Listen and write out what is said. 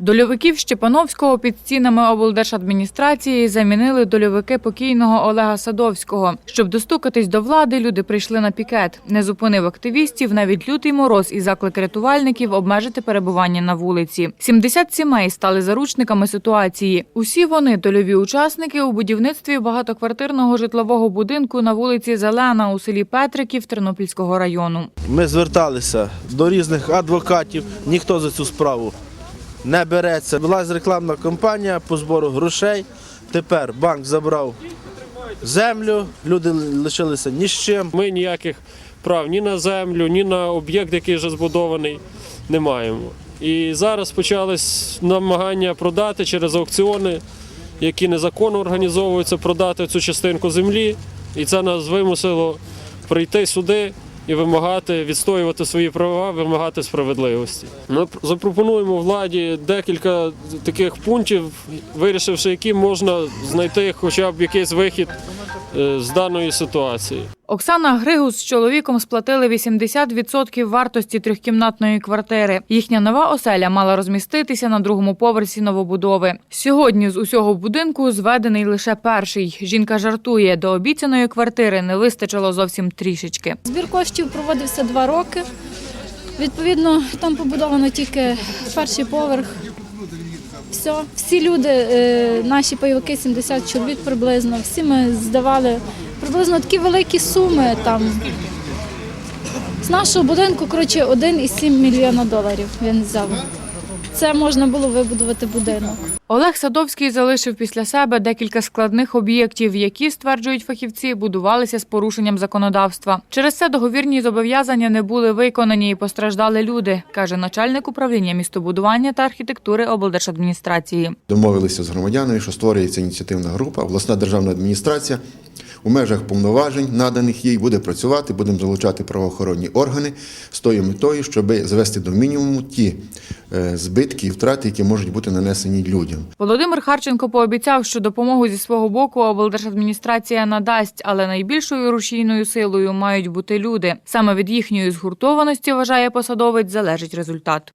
Дольовиків Щепановського під стінами облдержадміністрації замінили дольовики покійного Олега Садовського. Щоб достукатись до влади, люди прийшли на пікет. Не зупинив активістів навіть лютий мороз і заклик рятувальників обмежити перебування на вулиці. 70 сімей стали заручниками ситуації. Усі вони дольові учасники у будівництві багатоквартирного житлового будинку на вулиці Зелена у селі Петриків Тернопільського району. Ми зверталися до різних адвокатів, ніхто за цю справу не береться. Була рекламна кампанія по збору грошей. Тепер банк забрав землю, люди лишилися ні з чим. Ми ніяких прав ні на землю, ні на об'єкт, який вже збудований, не маємо. І зараз почались намагання продати через аукціони, які незаконно організовуються, продати цю частинку землі. І це нас вимусило прийти сюди і вимагати, відстоювати свої права, вимагати справедливості. Ми запропонуємо владі декілька таких пунктів, вирішивши, які можна знайти хоча б якийсь вихід е, з даної ситуації. Оксана Григус з чоловіком сплатили 80% вартості трьохкімнатної квартири. Їхня нова оселя мала розміститися на другому поверсі новобудови. Сьогодні з усього будинку зведений лише перший. Жінка жартує, до обіцяної квартири не вистачило зовсім трішечки. Збір коштів проводився два роки. Відповідно, там побудовано тільки перший поверх. Все. Всі люди, е, наші пайовики, 70 чоловік приблизно, всі ми здавали приблизно такі великі суми. Там. З нашого будинку, коротше, 1,7 мільйона доларів він взяв. Це можна було вибудувати будинок. Олег Садовський залишив після себе декілька складних об'єктів, які, стверджують фахівці, будувалися з порушенням законодавства. Через це договірні зобов'язання не були виконані і постраждали люди, каже начальник управління містобудування та архітектури облдержадміністрації. Домовилися з громадянами, що створюється ініціативна група, обласна державна адміністрація у межах повноважень, наданих їй, буде працювати, будемо залучати правоохоронні органи з тою метою, щоб звести до мінімуму ті е, збитки і втрати, які можуть бути нанесені людям. Володимир Харченко пообіцяв, що допомогу зі свого боку облдержадміністрація надасть, але найбільшою рушійною силою мають бути люди. Саме від їхньої згуртованості, вважає посадовець, залежить результат.